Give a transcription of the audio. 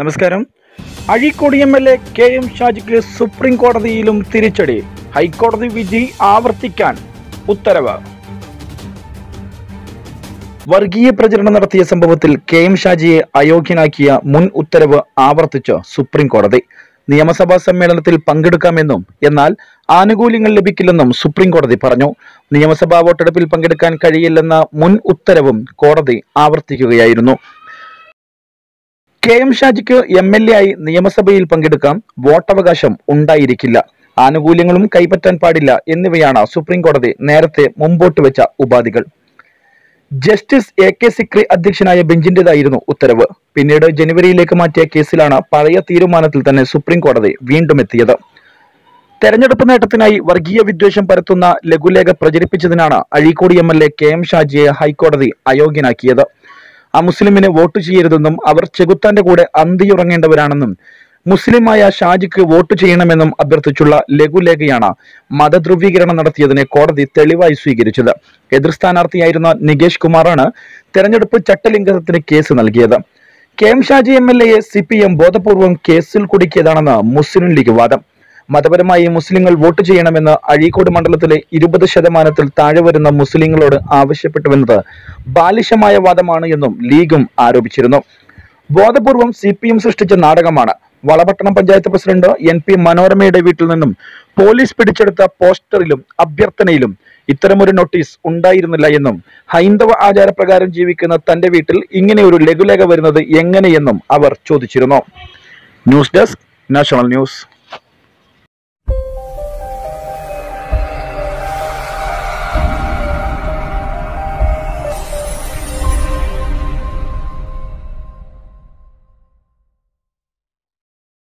നമസ്കാരം. Azhikode M L A K M ഷാജിക്ക് supreme കോടതിയിലും തിരിച്ചടി. ഹൈക്കോടതി വിധി ആവർത്തിക്കാൻ ഉത്തരവ്. വർഗീയ പ്രചരണം നടത്തിയ സംഭവത്തിൽ കെ എം ഷാജിയെ അയോഗ്യനാക്കിയ മുൻ ഉത്തരവ് ആവർത്തിച്ച് സുപ്രീം കോടതി. നിയമസഭാ സമ്മേളനത്തിൽ പങ്കെടുക്കാമെന്നും എന്നാൽ ആനുകൂല്യങ്ങൾ ലഭിക്കില്ലെന്നും സുപ്രീം കോടതി പറഞ്ഞു. നിയമസഭാ വോട്ടെടുപ്പിൽ പങ്കെടുക്കാൻ കഴിയില്ലെന്ന മുൻ ഉത്തരവും കോടതി ആവർത്തിക്കുകയായിരുന്നു. കെ എം ഷാജിക്ക് എം എൽ എ ആയി നിയമസഭയിൽ പങ്കെടുക്കാം വോട്ടവകാശം ഉണ്ടായിരിക്കില്ല. ആനുകൂല്യങ്ങളും കൈപ്പറ്റാൻ പാടില്ല എന്നിവയാണ് സുപ്രീം കോടതി നേരത്തെ മുമ്പോട്ട് വെച്ച ഉപാധികൾ. ജസ്റ്റിസ് എ കെ സിക്രി അധ്യക്ഷനായ ബെഞ്ചിന്റേതായിരുന്നു ഉത്തരവ്. പിന്നീട് ജനുവരിയിലേക്ക് മാറ്റിയ കേസിലാണ് പഴയ തീരുമാനത്തിൽ തന്നെ സുപ്രീം കോടതി വീണ്ടും എത്തിയത്. തെരഞ്ഞെടുപ്പ് നേട്ടത്തിനായി വർഗീയ വിദ്വേഷം പരത്തുന്ന ലഘുലേഖ പ്രചരിപ്പിച്ചതിനാണ് Azhikode M L A K M ഷാജിയെ ഹൈക്കോടതി അയോഗ്യനാക്കിയത്. ആ മുസ്ലിമിന് വോട്ട് ചെയ്യരുതെന്നും അവർ ചെകുത്താന്റെ കൂടെ അന്തിയുറങ്ങേണ്ടവരാണെന്നും മുസ്ലിമായ ഷാജിക്ക് വോട്ട് ചെയ്യണമെന്നും അഭ്യർത്ഥിച്ചുള്ള ലഘുലേഖയാണ് മതധ്രുവീകരണം നടത്തിയതിനെ കോടതി തെളിവായി സ്വീകരിച്ചത്. എതിർ സ്ഥാനാർത്ഥിയായിരുന്ന നികേഷ് കുമാറാണ് തെരഞ്ഞെടുപ്പ് ചട്ടലിംഗത്തിന് കേസ് നൽകിയത്. K M Shaji M L എയെ C P M ബോധപൂർവം കേസിൽ കുടുക്കിയതാണെന്ന് മുസ്ലിം ലീഗ് വാദം. മതപരമായി മുസ്ലിങ്ങൾ വോട്ട് ചെയ്യണമെന്ന് അഴീക്കോട് മണ്ഡലത്തിലെ ഇരുപത് ശതമാനത്തിൽ താഴെ വരുന്ന മുസ്ലിങ്ങളോട് ആവശ്യപ്പെട്ടുവെന്നത് ബാലിശമായ വാദമാണ് എന്നും ലീഗും ആരോപിച്ചിരുന്നു. ബോധപൂർവം സി പി എം സൃഷ്ടിച്ച നാടകമാണ്. Valapattanam panchayat president N P മനോരമയുടെ വീട്ടിൽ നിന്നും പോലീസ് പിടിച്ചെടുത്ത പോസ്റ്ററിലും അഭ്യർത്ഥനയിലും ഇത്തരമൊരു നോട്ടീസ് ഉണ്ടായിരുന്നില്ല എന്നും ഹൈന്ദവ ആചാരപ്രകാരം ജീവിക്കുന്ന തന്റെ വീട്ടിൽ ഇങ്ങനെ ഒരു ലഘുലേഖ വരുന്നത് എങ്ങനെയെന്നും അവർ ചോദിച്ചിരുന്നു. News desk national news.